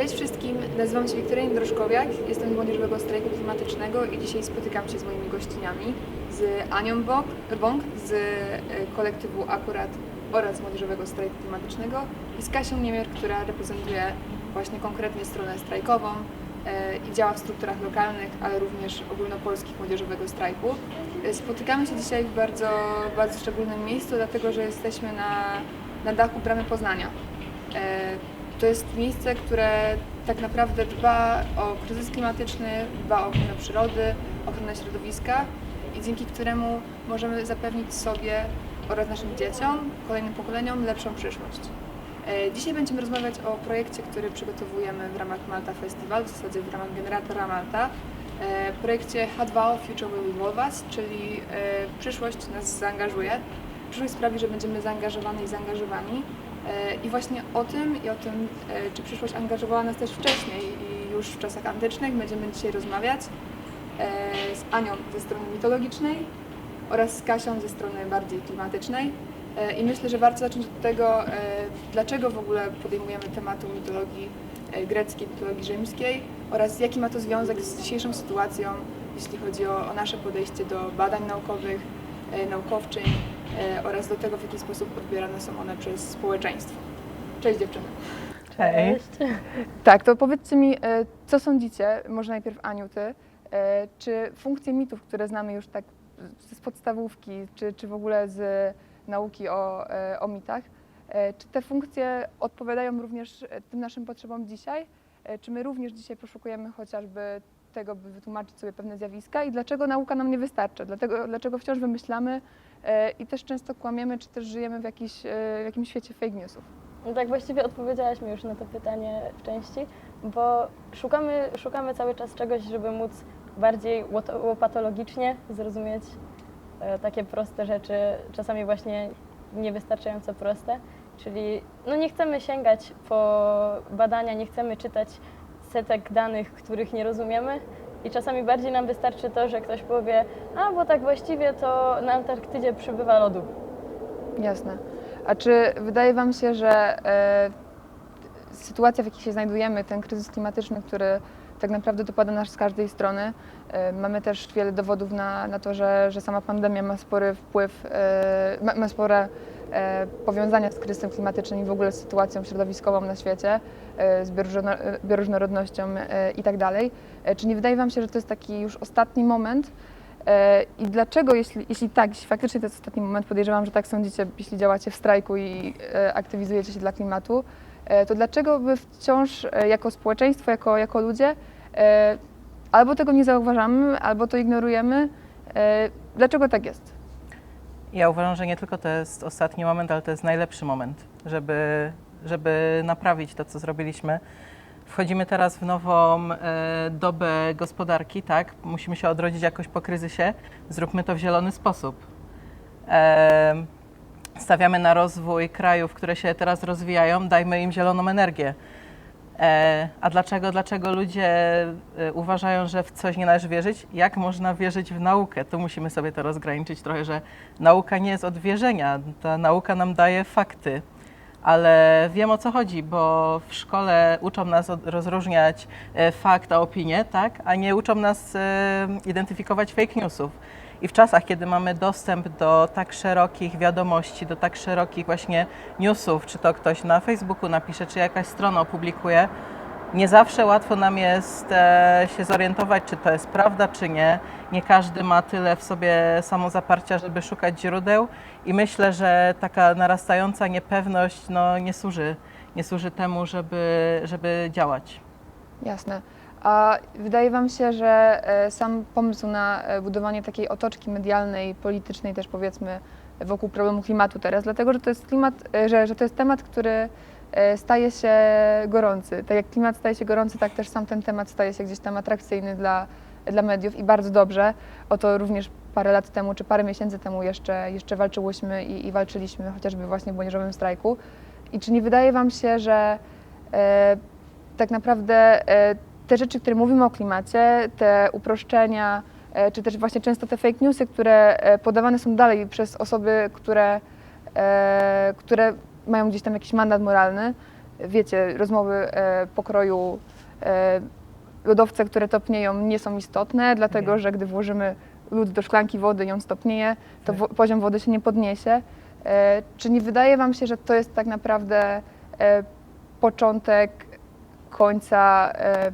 Cześć wszystkim, nazywam się Wiktoria Jędroszkowiak, jestem z Młodzieżowego Strajku Klimatycznego i dzisiaj spotykam się z moimi gościniami, z Anią Bąk, z e, kolektywu Akurat oraz Młodzieżowego Strajku Klimatycznego i z Kasią Niemier, która reprezentuje właśnie konkretnie stronę strajkową e, i działa w strukturach lokalnych, ale również ogólnopolskich Młodzieżowego Strajku. E, Spotykamy się dzisiaj w bardzo, bardzo szczególnym miejscu, dlatego że jesteśmy na, na dachu Bramy Poznania. To jest miejsce, które tak naprawdę dba o kryzys klimatyczny, dba o ochronę przyrody, ochronę środowiska i dzięki któremu możemy zapewnić sobie oraz naszym dzieciom, kolejnym pokoleniom lepszą przyszłość. E, Dzisiaj będziemy rozmawiać o projekcie, który przygotowujemy w ramach Malta Festival, w zasadzie w ramach generatora Malta. E, Projekcie H2O Future Will Evolve Us, czyli e, przyszłość nas zaangażuje. Przyszłość sprawi, że będziemy zaangażowani i zaangażowani. E, I właśnie o tym i o tym, e, czy przyszłość angażowała nas też wcześniej i już w czasach antycznych będziemy dzisiaj rozmawiać e, z Anią ze strony mitologicznej oraz z Kasią ze strony bardziej klimatycznej. I myślę, że warto zacząć od tego, dlaczego w ogóle podejmujemy tematu mitologii greckiej, mitologii rzymskiej oraz jaki ma to związek z dzisiejszą sytuacją, jeśli chodzi o, o nasze podejście do badań naukowych, naukowczyń e, oraz do tego, w jaki sposób odbierane są one przez społeczeństwo. Cześć dziewczyny. Cześć. Tak, to powiedzcie mi, e, co sądzicie, może najpierw Aniu, ty, e, czy funkcje mitów, które znamy już tak z podstawówki, czy, czy w ogóle z nauki o, e, o mitach, e, czy te funkcje odpowiadają również e, tym naszym potrzebom dzisiaj? E, Czy my również dzisiaj poszukujemy chociażby tego, by wytłumaczyć sobie pewne zjawiska i dlaczego nauka nam nie wystarcza? Dlatego, dlaczego wciąż wymyślamy e, i też często kłamiemy, czy też żyjemy w, jakiś, e, w jakimś świecie fake newsów? No tak właściwie odpowiedziałaś mi już na to pytanie w części, bo szukamy, szukamy cały czas czegoś, żeby móc bardziej łopatologicznie zrozumieć e, takie proste rzeczy, czasami właśnie niewystarczająco proste. Czyli no nie chcemy sięgać po badania, nie chcemy czytać setek danych, których nie rozumiemy. I czasami bardziej nam wystarczy to, że ktoś powie, a bo tak właściwie to na Antarktydzie przybywa lodu. Jasne. A czy wydaje Wam się, że e, sytuacja, w jakiej się znajdujemy, ten kryzys klimatyczny, który tak naprawdę dopada nas z każdej strony, e, mamy też wiele dowodów na, na to, że, że sama pandemia ma spory wpływ, e, ma, ma spore powiązania z kryzysem klimatycznym i w ogóle z sytuacją środowiskową na świecie, e, z e, bioróżnorodnością e, i tak. E, Czy nie wydaje Wam się, że to jest taki już ostatni moment, E, I dlaczego, jeśli, jeśli tak, jeśli faktycznie to jest ostatni moment, podejrzewam, że tak sądzicie, jeśli działacie w strajku i e, aktywizujecie się dla klimatu, e, to dlaczego wy wciąż e, jako społeczeństwo, jako, jako ludzie e, albo tego nie zauważamy, albo to ignorujemy? E, Dlaczego tak jest? Ja uważam, że nie tylko to jest ostatni moment, ale to jest najlepszy moment, żeby, żeby naprawić to, co zrobiliśmy. Wchodzimy teraz w nową e, dobę gospodarki, tak? Musimy się odrodzić jakoś po kryzysie. Zróbmy to w zielony sposób. E, stawiamy na rozwój krajów, które się teraz rozwijają, dajmy im zieloną energię. E, a dlaczego, dlaczego ludzie e, uważają, że w coś nie należy wierzyć? Jak można wierzyć w naukę? Tu musimy sobie to rozgraniczyć trochę, że nauka nie jest od wierzenia. Ta nauka nam daje fakty. Ale wiem o co chodzi, bo w szkole uczą nas rozróżniać e, fakt a opinię, tak? a nie uczą nas identyfikować fake newsów. I w czasach, kiedy mamy dostęp do tak szerokich wiadomości, do tak szerokich właśnie newsów, czy to ktoś na Facebooku napisze, czy jakaś strona opublikuje, nie zawsze łatwo nam jest e, się zorientować, czy to jest prawda, czy nie. Nie każdy ma tyle w sobie samozaparcia, żeby szukać źródeł i myślę, że taka narastająca niepewność no, nie, służy, nie służy temu, żeby, żeby działać. Jasne. A wydaje Wam się, że e, sam pomysł na e, budowanie takiej otoczki medialnej, politycznej też powiedzmy wokół problemu klimatu teraz, dlatego że to jest klimat, e, że, że to jest temat, który staje się gorący. Tak jak klimat staje się gorący, tak też sam ten temat staje się gdzieś tam atrakcyjny dla, dla mediów i bardzo dobrze. O to również parę lat temu, czy parę miesięcy temu jeszcze, jeszcze walczyłyśmy i, i walczyliśmy chociażby właśnie w młodzieżowym strajku. I czy nie wydaje Wam się, że e, tak naprawdę e, te rzeczy, które mówimy o klimacie, te uproszczenia, e, czy też właśnie często te fake newsy, które e, podawane są dalej przez osoby, które, e, które mają gdzieś tam jakiś mandat moralny, wiecie, rozmowy pokroju lodowce, które topnieją, nie są istotne, dlatego Nie. że gdy włożymy lód do szklanki wody i on stopnieje, to Tak. wo- poziom wody się nie podniesie. E, czy nie wydaje Wam się, że to jest tak naprawdę e, początek końca e,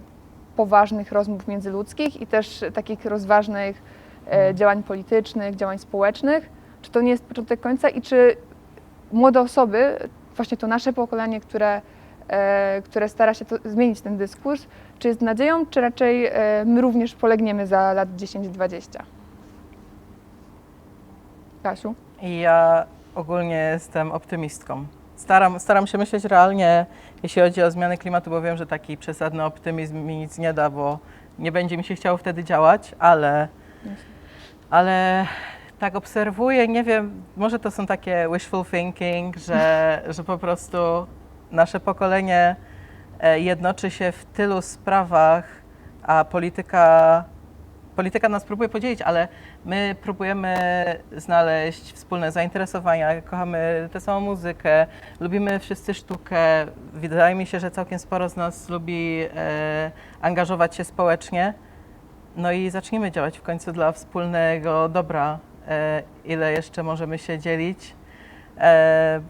poważnych rozmów międzyludzkich i też takich rozważnych e, Mhm. działań politycznych, działań społecznych? Czy to nie jest początek końca i czy młode osoby, właśnie to nasze pokolenie, które, e, które stara się zmienić ten dyskurs, czy jest nadzieją, czy raczej e, my również polegniemy za lat 10-20? Kasiu? Ja ogólnie jestem optymistką. Staram, staram się myśleć realnie, jeśli chodzi o zmiany klimatu, bo wiem, że taki przesadny optymizm mi nic nie da, bo nie będzie mi się chciało wtedy działać, ale, ale tak obserwuję, nie wiem, może to są takie wishful thinking, że, że po prostu nasze pokolenie e, jednoczy się w tylu sprawach, a polityka, polityka nas próbuje podzielić, ale my próbujemy znaleźć wspólne zainteresowania, kochamy tę samą muzykę, lubimy wszyscy sztukę. Wydaje mi się, że całkiem sporo z nas lubi e, angażować się społecznie. No i zacznijmy działać w końcu dla wspólnego dobra, e, ile jeszcze możemy się dzielić. E,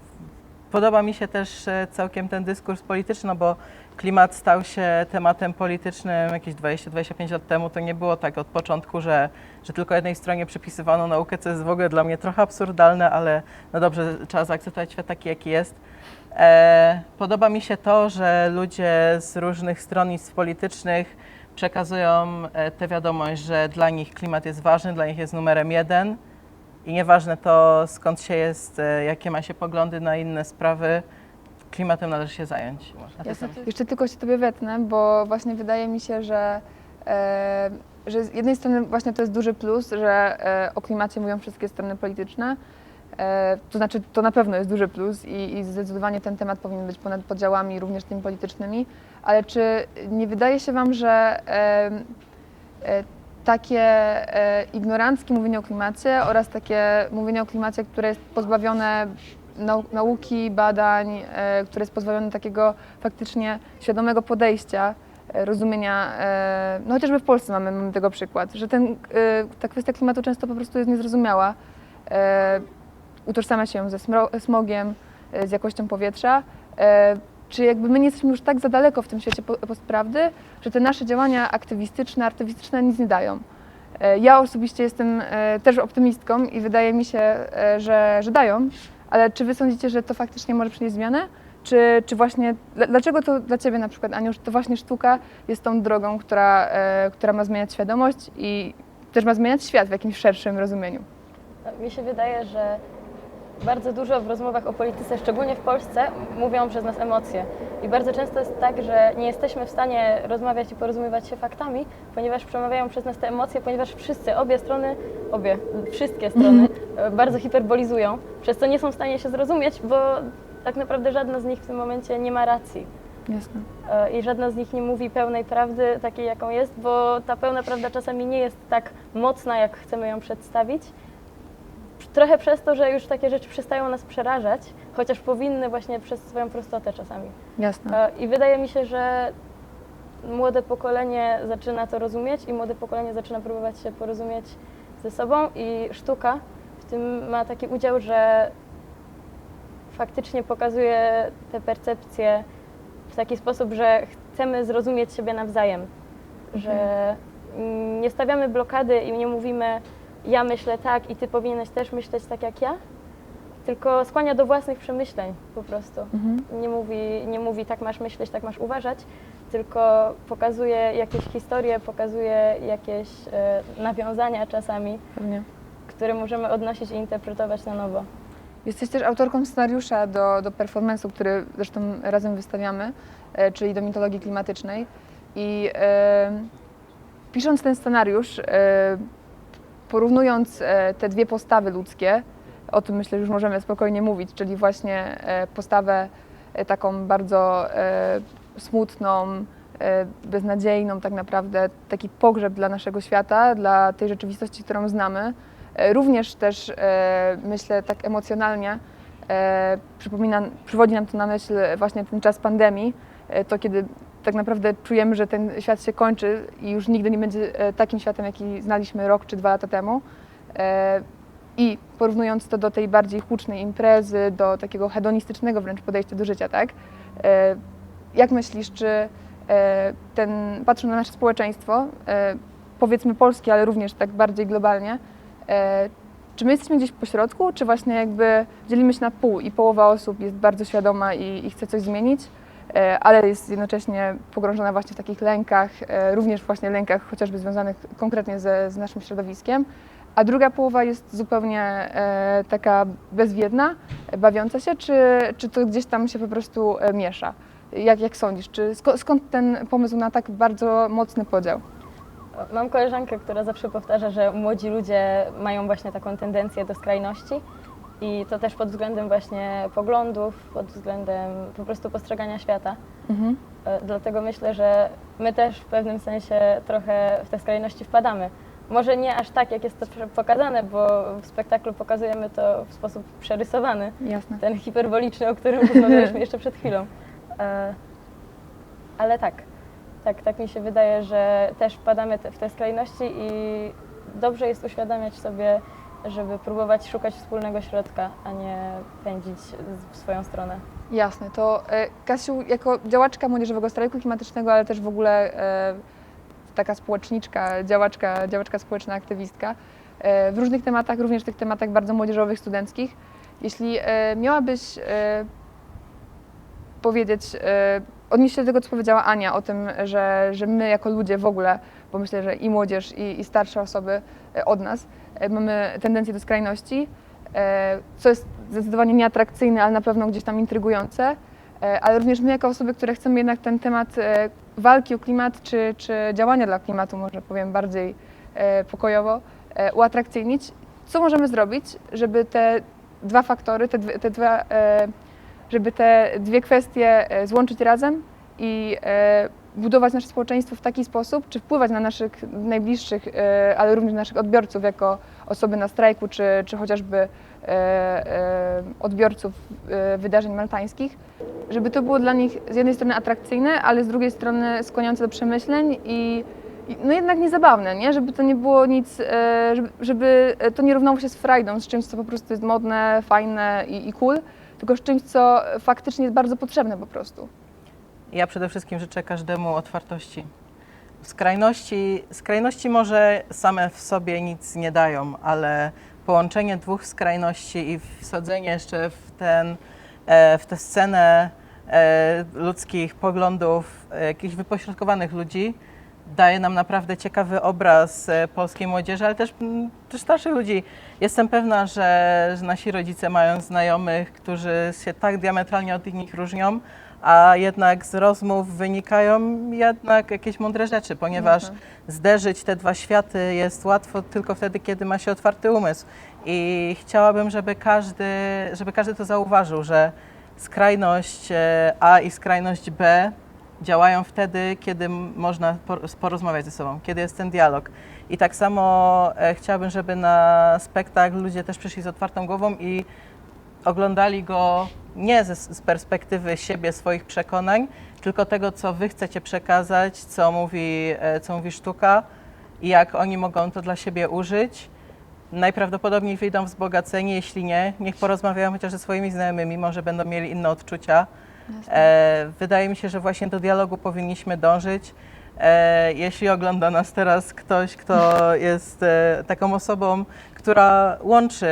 Podoba mi się też e, całkiem ten dyskurs polityczny, no bo klimat stał się tematem politycznym jakieś 20-25 lat temu. To nie było tak od początku, że, że tylko jednej stronie przypisywano naukę, co jest w ogóle dla mnie trochę absurdalne, ale no dobrze, trzeba zaakceptować świat taki, jaki jest. E, podoba mi się to, że ludzie z różnych stronnictw politycznych przekazują e, tę wiadomość, że dla nich klimat jest ważny, dla nich jest numerem jeden. I nieważne to, skąd się jest, e, jakie ma się poglądy na inne sprawy, klimatem należy się zająć. A ty Jasne. co? Jeszcze tylko się Tobie wetnę, bo właśnie wydaje mi się, że, e, że z jednej strony właśnie to jest duży plus, że e, o klimacie mówią wszystkie strony polityczne. E, to znaczy, to na pewno jest duży plus i, i zdecydowanie ten temat powinien być ponad podziałami, również tymi politycznymi. Ale czy nie wydaje się Wam, że e, e, takie e, ignoranckie mówienie o klimacie oraz takie mówienie o klimacie, które jest pozbawione nauki, badań, e, które jest pozbawione takiego faktycznie świadomego podejścia, e, rozumienia, e, no chociażby w Polsce mamy, mamy tego przykład, że ten, ta kwestia klimatu często po prostu jest niezrozumiała. Utożsamia się ze smogiem, z jakością powietrza. Czy jakby my nie jesteśmy już tak za daleko w tym świecie po- postprawdy, że te nasze działania aktywistyczne, artystyczne nic nie dają. Ja osobiście jestem też optymistką i wydaje mi się, że, że dają, ale czy wy sądzicie, że to faktycznie może przynieść zmianę? Czy, czy właśnie, dl- dlaczego to dla ciebie na przykład, Aniusz, to właśnie sztuka jest tą drogą, która, e, która ma zmieniać świadomość i też ma zmieniać świat w jakimś szerszym rozumieniu? Mi się wydaje, że bardzo dużo w rozmowach o polityce, szczególnie w Polsce, mówią przez nas emocje. I bardzo często jest tak, że nie jesteśmy w stanie rozmawiać i porozumiewać się faktami, ponieważ przemawiają przez nas te emocje, ponieważ wszyscy, obie strony, obie, wszystkie strony e, bardzo hiperbolizują, przez co nie są w stanie się zrozumieć, bo tak naprawdę żadna z nich w tym momencie nie ma racji. Jasne. E, i żadna z nich nie mówi pełnej prawdy, takiej jaką jest, bo ta pełna prawda czasami nie jest tak mocna, jak chcemy ją przedstawić. Trochę przez to, że już takie rzeczy przestają nas przerażać, chociaż powinny właśnie przez swoją prostotę czasami. Jasne. E, I wydaje mi się, że młode pokolenie zaczyna to rozumieć i młode pokolenie zaczyna próbować się porozumieć ze sobą i sztuka w tym ma taki udział, że faktycznie pokazuje te percepcje w taki sposób, że chcemy zrozumieć siebie nawzajem, że mm, nie stawiamy blokady i nie mówimy ja myślę tak i ty powinieneś też myśleć tak jak ja, tylko skłania do własnych przemyśleń po prostu Mhm. nie mówi, nie mówi tak masz myśleć, tak masz uważać, tylko pokazuje jakieś historie, pokazuje jakieś e, nawiązania czasami, Pewnie. które możemy odnosić i interpretować na nowo. Jesteś też autorką scenariusza do, do performance'u, który zresztą razem wystawiamy, e, czyli do mitologii klimatycznej. I e, pisząc ten scenariusz, e, porównując e, te dwie postawy ludzkie, o tym myślę, że już możemy spokojnie mówić, czyli właśnie e, postawę e, taką bardzo smutną, beznadziejną tak naprawdę, taki pogrzeb dla naszego świata, dla tej rzeczywistości, którą znamy. Również też myślę tak emocjonalnie przypomina, przywodzi nam to na myśl właśnie ten czas pandemii, to kiedy tak naprawdę czujemy, że ten świat się kończy i już nigdy nie będzie e, takim światem, jaki znaliśmy rok czy dwa lata temu. E, I porównując to do tej bardziej hucznej imprezy, do takiego hedonistycznego wręcz podejścia do życia, tak? E, Jak myślisz, czy ten, patrząc na nasze społeczeństwo, powiedzmy polskie, ale również tak bardziej globalnie, czy my jesteśmy gdzieś po środku, czy właśnie jakby dzielimy się na pół i połowa osób jest bardzo świadoma i, i chce coś zmienić, ale jest jednocześnie pogrążona właśnie w takich lękach, e, również właśnie lękach chociażby związanych konkretnie ze, z naszym środowiskiem, a druga połowa jest zupełnie e, taka bezwiedna, e, bawiąca się, czy, czy to gdzieś tam się po prostu e, miesza? Jak, jak sądzisz, czy skąd ten pomysł na tak bardzo mocny podział? Mam koleżankę, która zawsze powtarza, że młodzi ludzie mają właśnie taką tendencję do skrajności i to też pod względem właśnie poglądów, pod względem po prostu postrzegania świata. Mhm. E, Dlatego myślę, że my też w pewnym sensie trochę w te skrajności wpadamy. Może nie aż tak, jak jest to pokazane, bo w spektaklu pokazujemy to w sposób przerysowany, Jasne. ten hiperboliczny, o którym rozmawialiśmy jeszcze przed chwilą. E, Ale tak, tak, tak mi się wydaje, że też wpadamy w te skrajności i dobrze jest uświadamiać sobie, żeby próbować szukać wspólnego środka, a nie pędzić w swoją stronę. Jasne, to e, Kasiu, jako działaczka Młodzieżowego Strajku Klimatycznego, ale też w ogóle e, taka społeczniczka, działaczka, działaczka społeczna, aktywistka, e, w różnych tematach, również tych tematach bardzo młodzieżowych, studenckich, jeśli miałabyś powiedzieć, odnieść się do tego, co powiedziała Ania o tym, że, że my jako ludzie w ogóle, bo myślę, że i młodzież, i, i starsze osoby e, od nas e, mamy tendencję do skrajności, e, co jest zdecydowanie nieatrakcyjne, ale na pewno gdzieś tam intrygujące, ale również my jako osoby, które chcemy jednak ten temat walki o klimat, czy, czy działania dla klimatu, może powiem bardziej pokojowo, uatrakcyjnić, co możemy zrobić, żeby te dwa faktory, te, te dwa, żeby te dwie kwestie złączyć razem i budować nasze społeczeństwo w taki sposób, czy wpływać na naszych najbliższych, e, ale również naszych odbiorców jako osoby na strajku, czy, czy chociażby e, e, odbiorców wydarzeń maltańskich, żeby to było dla nich z jednej strony atrakcyjne, ale z drugiej strony skłaniające do przemyśleń i no jednak niezabawne, nie? Żeby to nie było nic, żeby, żeby to nie równało się z frajdą, z czymś, co po prostu jest modne, fajne i, i cool, tylko z czymś, co faktycznie jest bardzo potrzebne po prostu. Ja przede wszystkim życzę każdemu otwartości. Skrajności, skrajności może same w sobie nic nie dają, ale połączenie dwóch skrajności i wsadzenie jeszcze w, ten, e, w tę scenę e, ludzkich poglądów, e, jakichś wypośrodkowanych ludzi, daje nam naprawdę ciekawy obraz e, polskiej młodzieży, ale też, też starszych ludzi. Jestem pewna, że, że nasi rodzice mają znajomych, którzy się tak diametralnie od nich różnią, a jednak z rozmów wynikają jednak jakieś mądre rzeczy, ponieważ Jasne. zderzyć te dwa światy jest łatwo tylko wtedy, kiedy ma się otwarty umysł. I chciałabym, żeby każdy, żeby każdy to zauważył, że skrajność e, A i skrajność B działają wtedy, kiedy można por- porozmawiać ze sobą, kiedy jest ten dialog. I tak samo e, chciałabym, żeby na spektakl ludzie też przyszli z otwartą głową i oglądali go nie z perspektywy siebie, swoich przekonań, tylko tego, co wy chcecie przekazać, co mówi, e, co mówi sztuka i jak oni mogą to dla siebie użyć. Najprawdopodobniej wyjdą wzbogaceni, jeśli nie, niech porozmawiają chociaż ze swoimi znajomymi, może będą mieli inne odczucia. E, wydaje mi się, że właśnie do dialogu powinniśmy dążyć. E, jeśli ogląda nas teraz ktoś, kto jest e, taką osobą, która łączy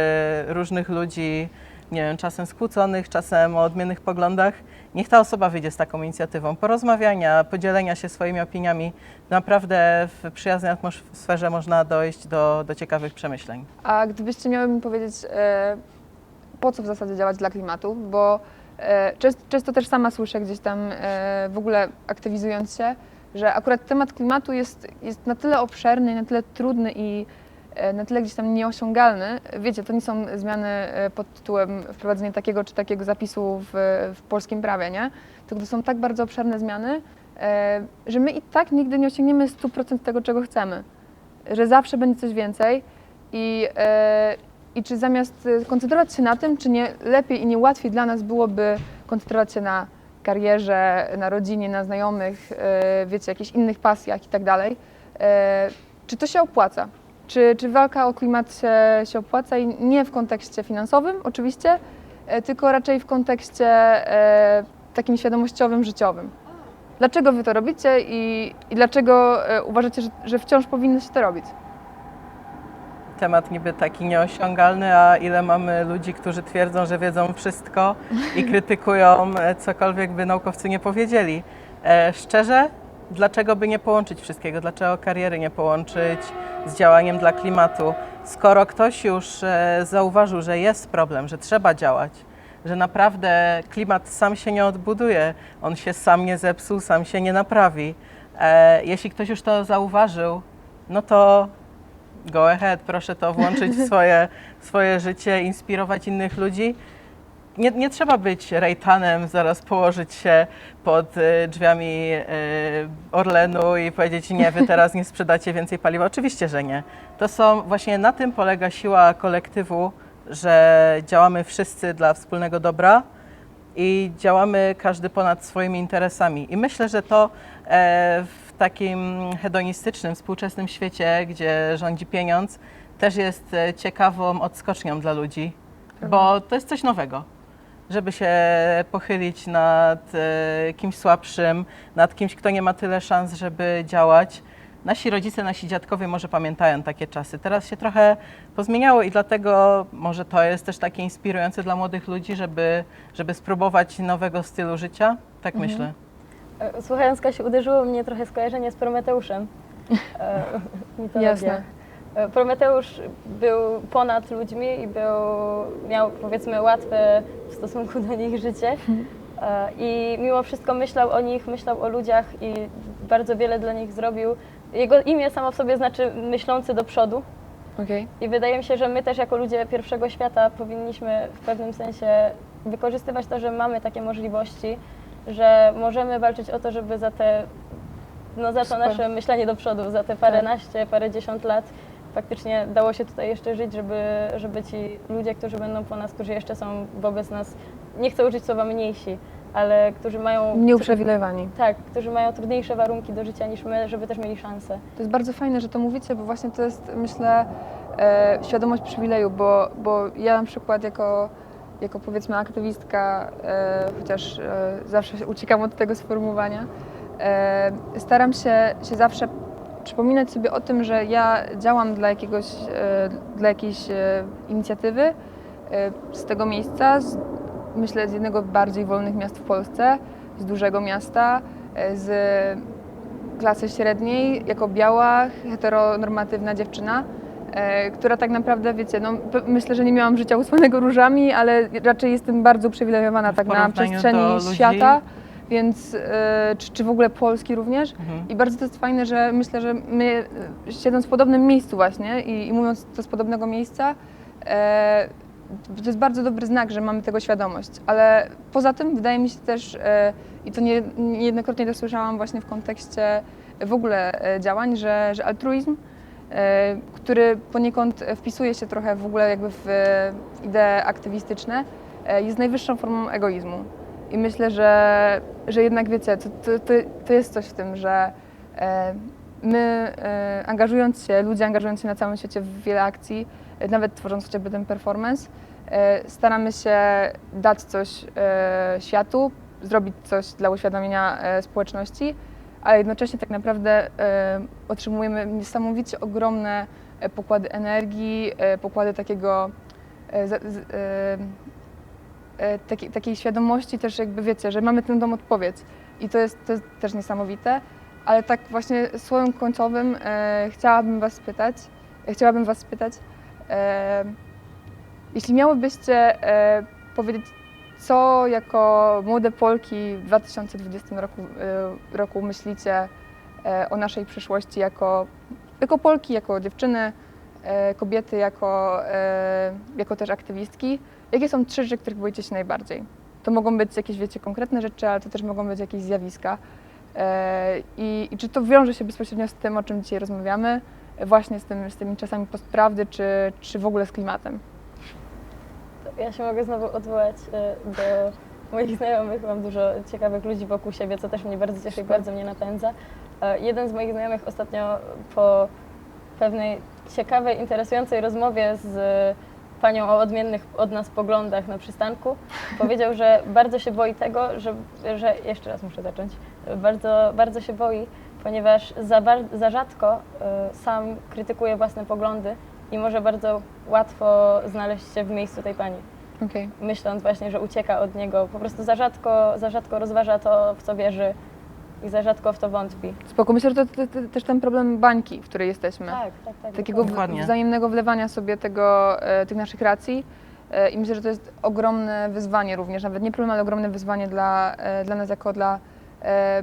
różnych ludzi, nie wiem, czasem skłóconych, czasem o odmiennych poglądach, niech ta osoba wyjdzie z taką inicjatywą porozmawiania, podzielenia się swoimi opiniami. Naprawdę w przyjaznej atmosferze można dojść do, do ciekawych przemyśleń. A gdybyście miały mi powiedzieć, po co w zasadzie działać dla klimatu, bo często, często też sama słyszę gdzieś tam e, w ogóle aktywizując się, że akurat temat klimatu jest, jest na tyle obszerny, na tyle trudny i e, na tyle gdzieś tam nieosiągalny. Wiecie, to nie są zmiany e, pod tytułem wprowadzenie takiego czy takiego zapisu w, w polskim prawie, nie? Tylko to są tak bardzo obszerne zmiany, e, że my i tak nigdy nie osiągniemy 100% tego, czego chcemy. Że zawsze będzie coś więcej. I, e, I czy zamiast y, koncentrować się na tym, czy nie lepiej i nie łatwiej dla nas byłoby koncentrować się na karierze, na rodzinie, na znajomych, y, wiecie, jakichś innych pasjach i tak dalej. E, Czy to się opłaca? Czy, czy walka o klimat się, się opłaca i nie w kontekście finansowym oczywiście, tylko raczej w kontekście takim świadomościowym, życiowym. Dlaczego wy to robicie i, i dlaczego uważacie, że, że wciąż powinno się to robić? Temat niby taki nieosiągalny, a ile mamy ludzi, którzy twierdzą, że wiedzą wszystko i krytykują e, cokolwiek by naukowcy nie powiedzieli. E, szczerze, dlaczego by nie połączyć wszystkiego? Dlaczego kariery nie połączyć z działaniem dla klimatu? Skoro ktoś już e, zauważył, że jest problem, że trzeba działać, że naprawdę klimat sam się nie odbuduje, on się sam nie zepsuł, sam się nie naprawi. Jeśli ktoś już to zauważył, no to go ahead, proszę to włączyć w swoje, swoje życie, inspirować innych ludzi. Nie, nie trzeba być rejtanem, zaraz położyć się pod y, drzwiami y, Orlenu i powiedzieć, nie, wy teraz nie sprzedacie więcej paliwa. Oczywiście, że nie. To są, właśnie na tym polega siła kolektywu, że działamy wszyscy dla wspólnego dobra i działamy każdy ponad swoimi interesami. I myślę, że to e, w takim hedonistycznym, współczesnym świecie, gdzie rządzi pieniądz, też jest e, ciekawą odskocznią dla ludzi, bo to jest coś nowego. Żeby się pochylić nad e, kimś słabszym, nad kimś, kto nie ma tyle szans, żeby działać. Nasi rodzice, nasi dziadkowie może pamiętają takie czasy. Teraz się trochę pozmieniało i dlatego może to jest też takie inspirujące dla młodych ludzi, żeby, żeby spróbować nowego stylu życia. Tak myślę. E, Słuchając Kasi, uderzyło mnie trochę skojarzenie z Prometeuszem. E, mitologia. Jasne. E, Prometeusz był ponad ludźmi i był, miał powiedzmy łatwe w stosunku do nich życie. I mimo wszystko myślał o nich, myślał o ludziach i bardzo wiele dla nich zrobił. Jego imię samo w sobie znaczy myślący do przodu. Okej. I wydaje mi się, że my też jako ludzie pierwszego świata powinniśmy w pewnym sensie wykorzystywać to, że mamy takie możliwości, że możemy walczyć o to, żeby za te, no za to nasze myślenie do przodu, za te paręnaście, parędziesiąt lat faktycznie dało się tutaj jeszcze żyć, żeby, żeby ci ludzie, którzy będą po nas, którzy jeszcze są wobec nas, nie chcę użyć słowa mniejsi, ale którzy mają... Nieuprzywilejowani. Tak, którzy mają trudniejsze warunki do życia niż my, żeby też mieli szansę. To jest bardzo fajne, że to mówicie, bo właśnie to jest, myślę, e, świadomość przywileju, bo, bo ja na przykład jako, jako powiedzmy aktywistka, e, chociaż e, zawsze uciekam od tego sformułowania, e, staram się, się zawsze przypominać sobie o tym, że ja działam dla, jakiegoś, dla jakiejś inicjatywy z tego miejsca, z, myślę z jednego z bardziej wolnych miast w Polsce, z dużego miasta, z klasy średniej, jako biała, heteronormatywna dziewczyna, która tak naprawdę, wiecie, no, myślę, że nie miałam życia usłanego różami, ale raczej jestem bardzo uprzywilejowana tak na przestrzeni ludzi? świata, więc e, czy, czy w ogóle Polski również. Mhm. I bardzo to jest fajne, że myślę, że my e, siedząc w podobnym miejscu właśnie i, i mówiąc to z podobnego miejsca, e, to jest bardzo dobry znak, że mamy tego świadomość. Ale poza tym wydaje mi się też, e, i to nie, niejednokrotnie to słyszałam właśnie w kontekście w ogóle e, działań, że, że altruizm, e, który poniekąd wpisuje się trochę w ogóle jakby w e, idee aktywistyczne, e, jest najwyższą formą egoizmu. I myślę, że, że jednak wiecie, to, to, to, jest coś w tym, że e, my e, angażując się, ludzie angażując się na całym świecie w wiele akcji, e, nawet tworząc chociażby ten performance, e, staramy się dać coś e, światu, zrobić coś dla uświadomienia e, społeczności, ale jednocześnie tak naprawdę e, otrzymujemy niesamowicie ogromne e, pokłady energii, e, pokłady takiego takiej, świadomości też jakby wiecie, że mamy tę tą odpowiedź. I to jest, to jest też niesamowite, ale tak właśnie słowem końcowym chciałabym Was spytać, chciałabym Was spytać, jeśli miałybyście powiedzieć, co jako młode Polki w 2020 roku, e, roku myślicie e, o naszej przyszłości jako, jako Polki, jako dziewczyny, e, kobiety, jako, e, jako też aktywistki? Jakie są trzy rzeczy, których boicie się najbardziej? To mogą być jakieś, wiecie, konkretne rzeczy, ale to też mogą być jakieś zjawiska. I, I czy to wiąże się bezpośrednio z tym, o czym dzisiaj rozmawiamy, właśnie z, tym, z tymi czasami postprawdy, czy, czy w ogóle z klimatem? Ja się mogę znowu odwołać e, do moich znajomych. Mam dużo ciekawych ludzi wokół siebie, co też mnie bardzo cieszy i bardzo mnie napędza. E, Jeden z moich znajomych ostatnio po pewnej ciekawej, interesującej rozmowie z panią o odmiennych od nas poglądach na przystanku powiedział, że bardzo się boi tego, że, że jeszcze raz muszę zacząć, bardzo, bardzo się boi, ponieważ za, za rzadko e, sam krytykuje własne poglądy i może bardzo łatwo znaleźć się w miejscu tej pani, Okej. myśląc właśnie, że ucieka od niego. Po prostu za rzadko, za rzadko rozważa to, w co wierzy i za rzadko w to wątpi. Spoko. Myślę, że to, to, to też ten problem bańki, w której jesteśmy. Tak, tak, tak. Takiego w, Dokładnie. wzajemnego wlewania sobie tego, e, tych naszych racji. E, I myślę, że to jest ogromne wyzwanie również, nawet nie problem, ale ogromne wyzwanie dla, e, dla nas jako dla e,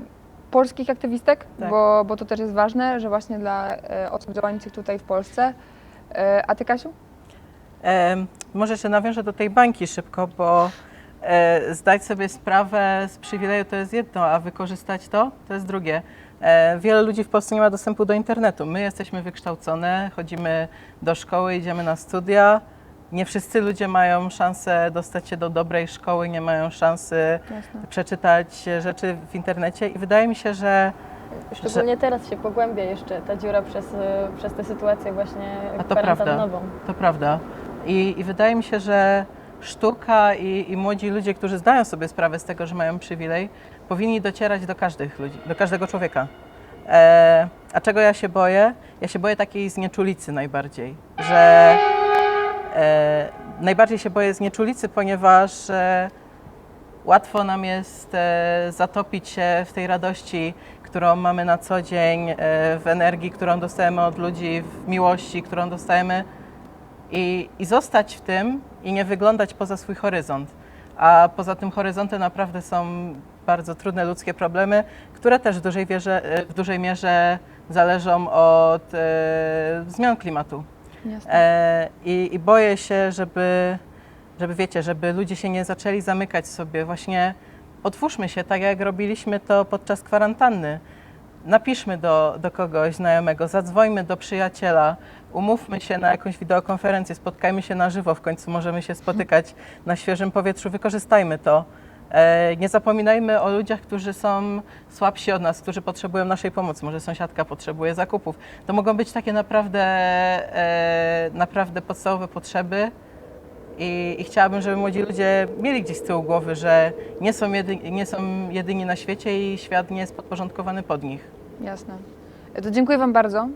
polskich aktywistek, Tak. bo, bo to też jest ważne, że właśnie dla e, osób działających tutaj w Polsce. E, a ty, Kasiu? Em, może jeszcze nawiążę do tej bańki szybko, bo e, zdać sobie sprawę z przywileju to jest jedno, a wykorzystać to to jest drugie. E, wiele ludzi w Polsce nie ma dostępu do internetu. My jesteśmy wykształcone, chodzimy do szkoły, idziemy na studia. Nie wszyscy ludzie mają szansę dostać się do dobrej szkoły, nie mają szansy Jasne. przeczytać rzeczy w internecie i wydaje mi się, że Szczególnie teraz się pogłębia jeszcze ta dziura przez, e, przez tę sytuację właśnie A to prawda. To prawda. I, I wydaje mi się, że sztuka i, i młodzi ludzie, którzy zdają sobie sprawę z tego, że mają przywilej, powinni docierać do każdych ludzi, do każdego człowieka. E, a czego ja się boję? Ja się boję takiej znieczulicy najbardziej, że e, najbardziej się boję znieczulicy, ponieważ e, łatwo nam jest e, zatopić się w tej radości, którą mamy na co dzień, e, w energii, którą dostajemy od ludzi, w miłości, którą dostajemy i, i zostać w tym i nie wyglądać poza swój horyzont. A poza tym horyzontem naprawdę są bardzo trudne ludzkie problemy, które też w dużej, wierze, e, w dużej mierze zależą od e, zmian klimatu. E, i, I boję się, żeby, żeby wiecie, żeby ludzie się nie zaczęli zamykać sobie. Właśnie otwórzmy się, tak jak robiliśmy to podczas kwarantanny. Napiszmy do, do kogoś znajomego, zadzwońmy do przyjaciela, umówmy się na jakąś wideokonferencję, spotkajmy się na żywo, w końcu możemy się spotykać na świeżym powietrzu, wykorzystajmy to. E, Nie zapominajmy o ludziach, którzy są słabsi od nas, którzy potrzebują naszej pomocy. Może sąsiadka potrzebuje zakupów. To mogą być takie naprawdę, e, naprawdę podstawowe potrzeby. I, I chciałabym, żeby młodzi ludzie mieli gdzieś z tyłu głowy, że nie są, jedy, nie są jedyni na świecie i świat nie jest podporządkowany pod nich. Jasne. E, To dziękuję Wam bardzo.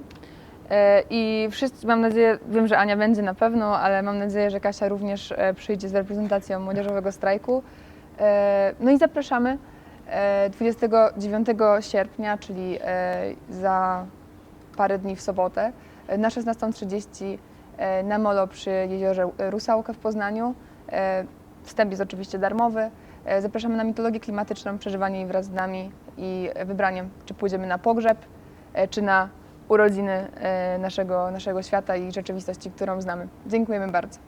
E, I wszyscy, mam nadzieję, wiem, że Ania będzie na pewno, ale mam nadzieję, że Kasia również e, przyjdzie z reprezentacją młodzieżowego strajku. No i zapraszamy e, 29 sierpnia, czyli za parę dni w sobotę, na 16.30 e, na molo przy jeziorze Rusałka w Poznaniu. E, Wstęp jest oczywiście darmowy. E, Zapraszamy na mitologię klimatyczną, przeżywanie jej wraz z nami i wybraniem, czy pójdziemy na pogrzeb, e, czy na urodziny e, naszego, naszego świata i rzeczywistości, którą znamy. Dziękujemy bardzo.